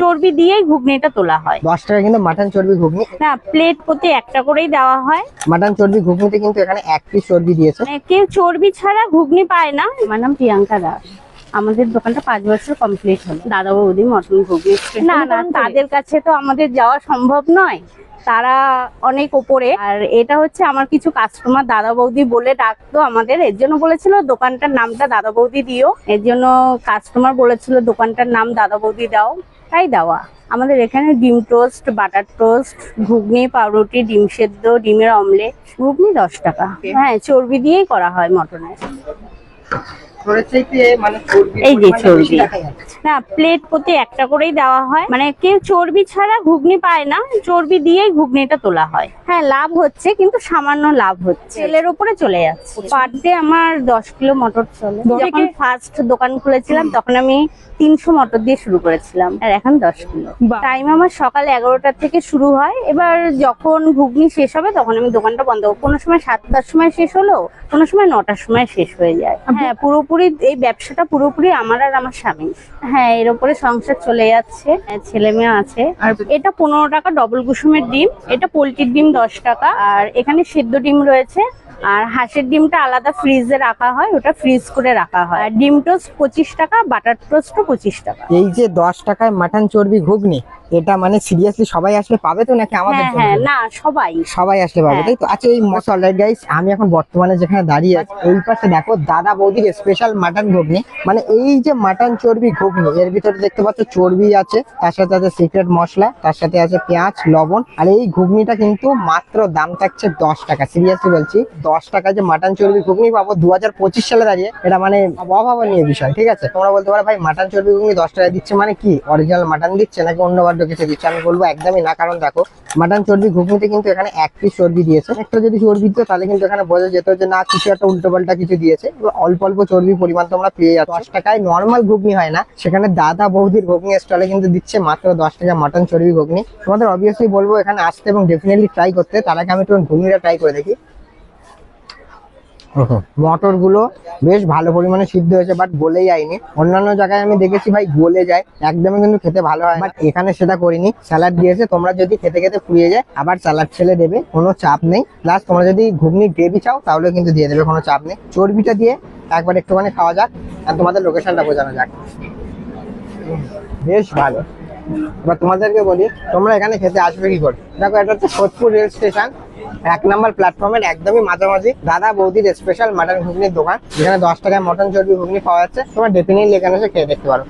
চর্বি দিয়েই ঘুগনিটা তোলা হয়। দশ টাকা কিন্তু মাটন চর্বি ঘুগনি। না প্লেট প্রতি একটা করেই দেওয়া হয়। মাটন চর্বি ঘুগনিতে কিন্তু এখানে এক পিস চর্বি দিয়েছে। মানে কেউ চর্বি ছাড়া ঘুগনি পায় না। আমার নাম প্রিয়াঙ্কা দাস। আমাদের দোকানটা পাঁচ বছর কমপ্লিট হলো। দাদা বৌদি মটন ঘুগনি না না তাদের কাছে তো আমাদের যাওয়া সম্ভব নয়। তারা অনেক ওপরে। আর এটা হচ্ছে আমার কিছু কাস্টমার দাদা বৌদি বলে ডাকতো আমাদের। এর জন্য বলেছিল দোকানটার নামটা দাদা বৌদি দিও। এর জন্য কাস্টমার বলেছিল দোকানটার নাম দাদা বৌদি দাও। তাই দেওয়া। আমাদের এখানে ডিম টোস্ট বাটার টোস্ট ঘুগনি পাউরুটি ডিম সেদ্ধ ডিমের অমলেট ঘুগনি দশ টাকা। হ্যাঁ চর্বি দিয়েই করা হয় মটনের। এই যে চর্বি। না প্লেট প্রতি একটা করেই দেওয়া হয়। মানে কেউ চর্বি ছাড়া ঘুগনি পায় না চর্বি দিয়েই ঘুগনিটা তোলা হয়। হ্যাঁ লাভ হচ্ছে কিন্তু সামান্য লাভ হচ্ছে। তেলের উপরে চলে যাচ্ছে। পার ডে আমার দশ কিলো মটর চলে। যখন ফার্স্ট দোকান খুলেছিলাম তখন আমি তিনশো মটর দিয়ে শুরু করেছিলাম আর এখন দশ কিলো। টাইম আমার সকাল এগারোটা থেকে শুরু হয়। এবার যখন ঘুগনি শেষ হবে তখন আমি দোকানটা বন্ধ করব। কোনো সময় সাতটার সময় শেষ হলো কোনো সময় নটার সময় শেষ হয়ে যায়। হ্যাঁ পুরোপুরি এই ব্যবসাটা পুরোপুরি আমার আর আমার স্বামী হ্যাঁ এর উপরে সংসার চলে যাচ্ছে হ্যাঁ, ছেলে মেয়ে আছে। আর এটা পনেরো টাকা ডবল কুসুমের ডিম এটা পোলট্রির ডিম দশ টাকা। আর এখানে সেদ্ধ ডিম রয়েছে আর হাঁসের ডিমটা আলাদা ফ্রিজে রাখা হয় ওটা ফ্রিজ করে রাখা হয়। আর ডিম টোস্ট পঁচিশ টাকা বাটার টোস্টও পঁচিশ টাকা। এই যে দশ টাকায় মাটন চর্বি ঘুগনি এটা মানে সিরিয়াসলি সবাই আসলে পাবে তো নাকি আমাদের হ্যাঁ জন্য? হ্যাঁ না সবাই। সবাই আসলে পাবে হ্যাঁ। তাই তো? আচ্ছা এই মশলা গাইস আমি এখন বর্তমানে যেখানে দাঁড়িয়ে আছি এই পাশে দেখো দাদা বৌদির স্পেশাল মাটন ঘুগনি। মানে এই যে মাটন চর্বি ঘুগনি এর ভিতরে দেখতে পাচ্ছ চর্বি আছে তার সাথে আছে সিক্রেট মশলা তার সাথে আছে পেঁয়াজ লবণ আর এই ঘুগনিটা কিন্তু মাত্র দাম থাকছে দশ টাকা। সিরিয়াসলি বলছি দশ টাকা যে মাটন চর্বি ঘুগনি পাবো দু হাজার পঁচিশ সালে দাঁড়িয়ে এটা মানে অভাবনীয় বিষয় ঠিক আছে? তোমরা বলতে পারো ভাই মাটন চর্বি ঘুগনি দশ টাকা দিচ্ছে মানে কি? অরিজিনাল মাটন দিচ্ছে নাকি অন্য বাদ্য কিছু দিচ্ছে আমি বলব একদমই না। কারণ দেখো, মাটন চর্বি ঘুগনিতে কিন্তু এখানে এক পিস চর্বি দিয়েছে। একটা যদি চর্বি দিত, তাহলে কিন্তু এখানে বোঝা যেত যে না, কিছু একটা উল্টো পাল্টা কিছু দিয়েছে। অল্প অল্প চর্বি পরিমাণ তোমরা পেয়ে যাচ্ছ। দশ টাকায় নর্মাল ঘুগনি হয় না। সেখানে দাদা বৌদির ঘুগনি স্টলে কিন্তু দিচ্ছে মাত্র দশ টাকা মাটন চর্বি ঘুগনি। তোমাদের অবভিয়াসলি বলব, এখানে আসতে এবং ডেফিনেটলি ট্রাই করতে। তার আগে আমি একটু ঘুগনিটা ট্রাই করে দেখি। মটরগুলো বেশ ভালো পরিমাণে সিদ্ধ হয়েছে বাট গলে যায়নি। অন্যান্য জায়গায় আমি দেখেছি ভাই, গলে যায়। একদমই কিন্তু খেতে ভালো হয় বাট এখানে সেটা করিনি। স্যালাড দিয়েছে, তোমরা যদি খেতে খেতে ফুরিয়ে যায়, আবার স্যালাড ছেলে দেবে, কোনো চাপ নেই। প্লাস তোমরা যদি ঘুগনি গ্রেভি চাও তাহলে কিন্তু দিয়ে দেবে, কোনো চাপ নেই। চর্বিটা দিয়ে একবার একটুখানি খাওয়া যাক, আর তোমাদের লোকেশনটা বোঝানো যাক। বেশ ভালো। এবার তোমাদেরকে বলি, তোমরা এখানে খেতে আসবে কি করে? দেখো, এটা হচ্ছে সোদপুর রেল স্টেশন। এক নম্বর প্ল্যাটফর্মের একদমই মাঝামাঝি দাদা বৌদির স্পেশাল মাটন ঘুগনির দোকান। যেখানে দশ টাকায় মটন চর্বি ঘুগনি পাওয়া যাচ্ছে। তোমার ডেফিনেটলি এখানে এসে খেয়ে দেখতে পারো।